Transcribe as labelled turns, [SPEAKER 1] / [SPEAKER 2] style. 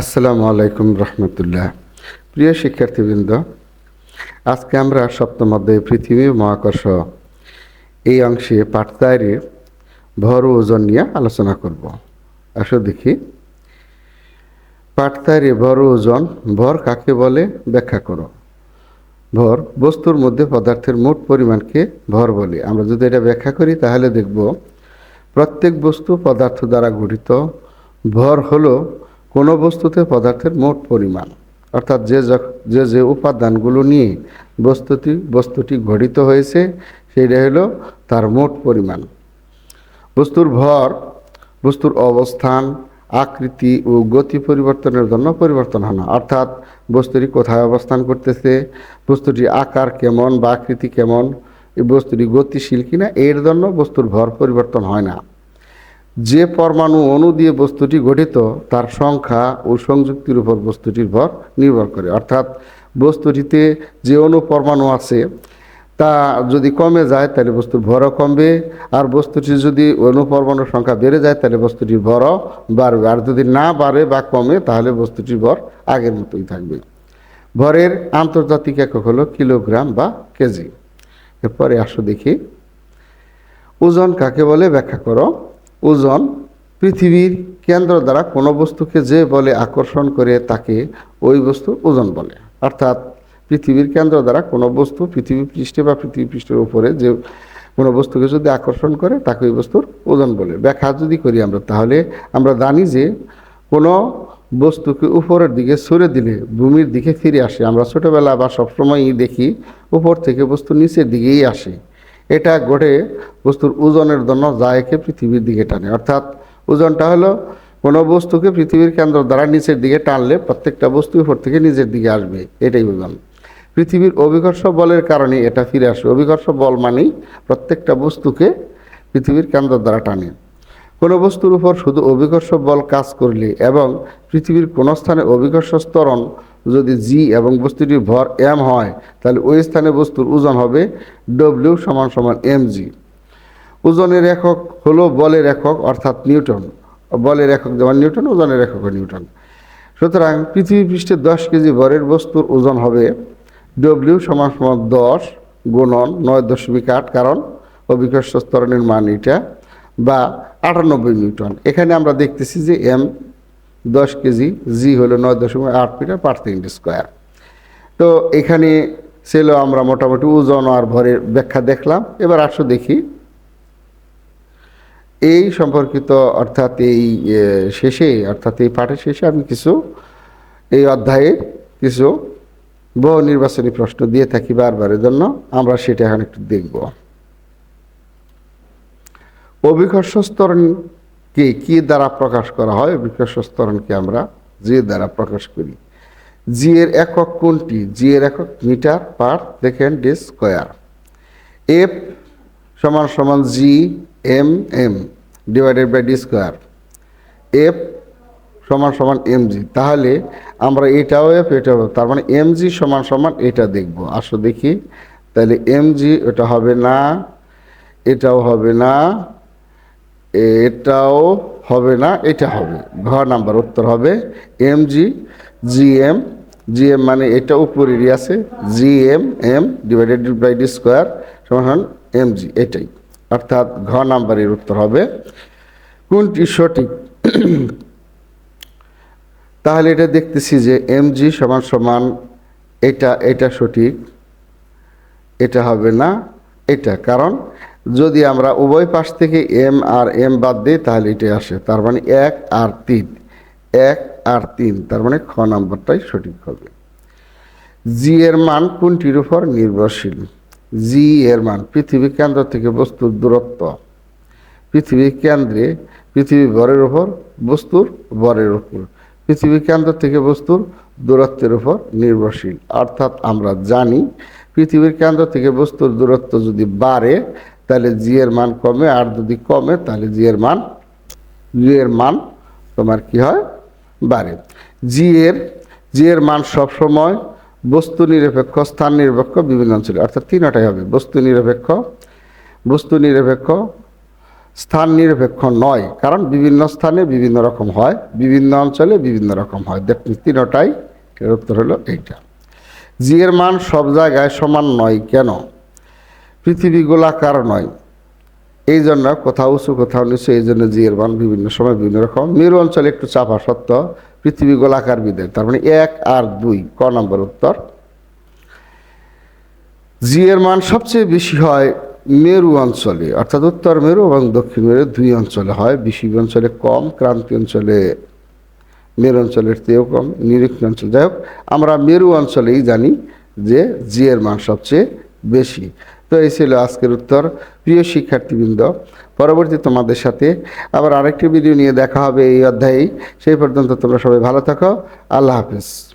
[SPEAKER 1] আসসালামু আলাইকুম রহমতুল্লাহ। প্রিয় শিক্ষার্থীবৃন্দ, আজকে আমরা সপ্তম অধ্যায়ে পৃথিবী মহাকর্ষ এই অংশে পাঠদারির ভর ওজন নিয়ে আলোচনা করব। আসো দেখি। পাঠদারি ভর ওজন, ভর কাকে বলে ব্যাখ্যা করো। ভর বস্তুর মধ্যে পদার্থের মোট পরিমাণকে ভর বলে। আমরা যদি এটা ব্যাখ্যা করি, তাহলে দেখব প্রত্যেক বস্তু পদার্থ দ্বারা গঠিত। ভর হলো কোনো বস্তুতে পদার্থের মোট পরিমাণ, অর্থাৎ যে যে যে উপাদানগুলো নিয়ে বস্তুটি বস্তুটি গঠিত হয়েছে সেটা হলো তার মোট পরিমাণ। বস্তুর ভর, বস্তুর অবস্থান, আকৃতি ও গতি পরিবর্তনের জন্য পরিবর্তন হয় না। অর্থাৎ বস্তুটি কোথায় অবস্থান করতেছে বস্তুটির আকার কেমন বা আকৃতি কেমন, এই বস্তুটি গতিশীল কিনা, এর জন্য বস্তুর ভর পরিবর্তন হয় না। যে পরমাণু অণু দিয়ে বস্তুটি গঠিত, তার সংখ্যা ও সংযুক্তির উপর বস্তুটির ভর নির্ভর করে। অর্থাৎ বস্তুটিতে যে অণু পরমাণু আছে, তা যদি কমে যায়, তাহলে বস্তুর ভরও কমবে। আর বস্তুটি যদি অণু পরমাণুর সংখ্যা বেড়ে যায়, তাহলে বস্তুটির ভরও বাড়বে। আর যদি না বাড়ে বা কমে, তাহলে বস্তুটির ভর আগের মতোই থাকবে। ভরের আন্তর্জাতিক একক হলো কিলোগ্রাম বা কেজি। এরপরে আসো দেখি। ওজন কাকে বলে? ব্যাখ্যা করো। ওজন পৃথিবীর কেন্দ্র দ্বারা কোনো বস্তুকে যে বলে আকর্ষণ করে তাকে ওই বস্তু ওজন বলে। অর্থাৎ পৃথিবীর কেন্দ্র দ্বারা কোনো বস্তু পৃথিবী পৃষ্ঠে বা পৃথিবী পৃষ্ঠের উপরে যে কোনো বস্তুকে যদি আকর্ষণ করে তাকে ওই বস্তুর ওজন বলে। ব্যাখ্যা যদি করি আমরা, তাহলে আমরা জানি যে কোনো বস্তুকে উপরের দিকে সরে দিলে, ভূমির দিকে ফিরে আসে। আমরা ছোটোবেলা বা সবসময়ই দেখি, উপর থেকে বস্তু নিচের দিকেই আসে। এটা ঘটে বস্তুর ওজনের জন্য যা একে পৃথিবীর দিকে টানে। অর্থাৎ ওজনটা হলো কোনো বস্তুকে পৃথিবীর কেন্দ্র দ্বারা নিচের দিকে টানলে প্রত্যেকটা বস্তু উপর থেকে নিচের দিকে আসবে। এটাই ওজন। পৃথিবীর অভিকর্ষ বলের কারণে এটা ফিরে আসে। অভিকর্ষ বল মানেই প্রত্যেকটা বস্তুকে পৃথিবীর কেন্দ্র দ্বারা টানে। কোনো বস্তুর উপর শুধু অভিকর্ষ বল কাজ করলে এবং পৃথিবীর কোনো স্থানে অভিকর্ষ স্তরণ যদি জি এবং বস্তুটির ভর এম হয়, তাহলে ওই স্থানে বস্তুর ওজন হবে ডব্লিউ সমান সমান এম জি ওজনের একক হলো বলের একক, অর্থাৎ নিউটন। বলের একক যেমন নিউটন, ওজনের একক নিউটন। সুতরাং পৃথিবী পৃষ্ঠে দশ কেজি ভরের বস্তুর ওজন হবে ডব্লিউ সমান সমান দশ গুণন নয় দশমিক আট, কারণ অভিকর্ষ স্তরণের মান এটা, বা আটানব্বই নিউটন। এখানে আমরা দেখতেছি যে এম দশ কেজি জি হলো নয় দশমিক আট মিটার পার সেকেন্ড স্কোয়ার তো এখানে ছিল আমরা মোটামুটি ওজন আর ভরের ব্যাখ্যা দেখলাম। এবার আসো দেখি। এই সম্পর্কিত অর্থাৎ এই শেষে, অর্থাৎ এই পাঠের শেষে আমি কিছু, এই অধ্যায়ে কিছু বহু নির্বাচনী প্রশ্ন দিয়ে থাকি বারবারের জন্য আমরা সেটা এখন একটু দেখব। অভিকর্ষ স্তরণকে কি দ্বারা প্রকাশ করা হয় অভিকর্ষ স্তরণকে আমরা যে দ্বারা প্রকাশ করি। জি এর একক কোনটি? জি এর একক metre per second square. F সমান সমান G M M divided by D square F সমান সমান এম জি তাহলে আমরা এটাও এফ এটাও তার মানে এম জি সমান সমান এটা দেখব। আসো দেখি। তাহলে এম জি ওটা হবে না, এটাও হবে না এটাও হবে না, এটা হবে। ঘ নাম্বার উত্তর হবে M G G M G M মানে এটা উপরেরই আছে G M M divided by D square সমান এম জি এটাই। অর্থাৎ ঘ নাম্বারের উত্তর হবে। কোনটি সঠিক? তাহলে এটা দেখতেছি যে এম জি সমান সমান এটা এটা সঠিক, এটা হবে না, এটা। কারণ যদি আমরা উভয় পাশ থেকে এম আর এম বাদ দিই, তাহলে এটাই আসে। তার মানে এক আর তিন। এক আর তিন, তার মানে খ নম্বরটাই সঠিক হবে। জি এর মান কোনটির উপর নির্ভরশীল? জি এর মান, পৃথিবী কেন্দ্র থেকে বস্তুর দূরত্ব। পৃথিবী কেন্দ্রে, পৃথিবী ভরের উপর, বস্তুর ভরের উপর। পৃথিবী কেন্দ্র থেকে বস্তুর দূরত্বের উপর নির্ভরশীল। অর্থাৎ আমরা জানি, পৃথিবীর কেন্দ্র থেকে বস্তুর দূরত্ব যদি বাড়ে তাহলে জি এর মান কমে আর যদি কমে, তাহলে জি এর মান জি এর মান তোমার কি হয়? বাড়ে। জি এর জি এর মান সবসময় বস্তু নিরপেক্ষ, স্থান নিরপেক্ষ বিভিন্ন অঞ্চলে। অর্থাৎ তিনটাই হবে। বস্তু নিরপেক্ষ বস্তু নিরপেক্ষ, স্থান নিরপেক্ষ নয়। কারণ বিভিন্ন স্থানে বিভিন্ন রকম হয়, বিভিন্ন অঞ্চলে বিভিন্ন রকম হয়। দেখুন, তিনটাই এর উত্তর হলো এইটা। জি এর মান সব জায়গায় সমান নয়। কেন? পৃথিবী গোলাকার নয়। এই জন্য কোথাও উঁচু, কোথাও নিচু, এই জন্য জিয়ের মান বিভিন্ন সময় বিভিন্ন রকম। মেরু অঞ্চলে একটু চাপা সত্য পৃথিবী গোলাকার বিদে তার মানে এক আর দুই, ক নম্বর উত্তর। জিয়ের মান সবচেয়ে বেশি হয় মেরু অঞ্চলে, অর্থাৎ উত্তর মেরু এবং দক্ষিণ মেরু দুই অঞ্চলে হয়। বেশি অঞ্চলে কম, ক্রান্তি অঞ্চলে মেরু অঞ্চলের চেয়েও কম নিরীক্ষ অঞ্চল। যাই হোক, আমরা মেরু অঞ্চলেই জানি যে জিয়ের মান সবচেয়ে বেশি। তো এই ছিল আজকের উত্তর। প্রিয় শিক্ষার্থীবৃন্দ, পরবর্তী তোমাদের সাথে আবার আরেকটি ভিডিও নিয়ে দেখা হবে এই অধ্যায়েই। সেই পর্যন্ত তোমরা সবাই ভালো থাকো। আল্লাহ হাফিজ।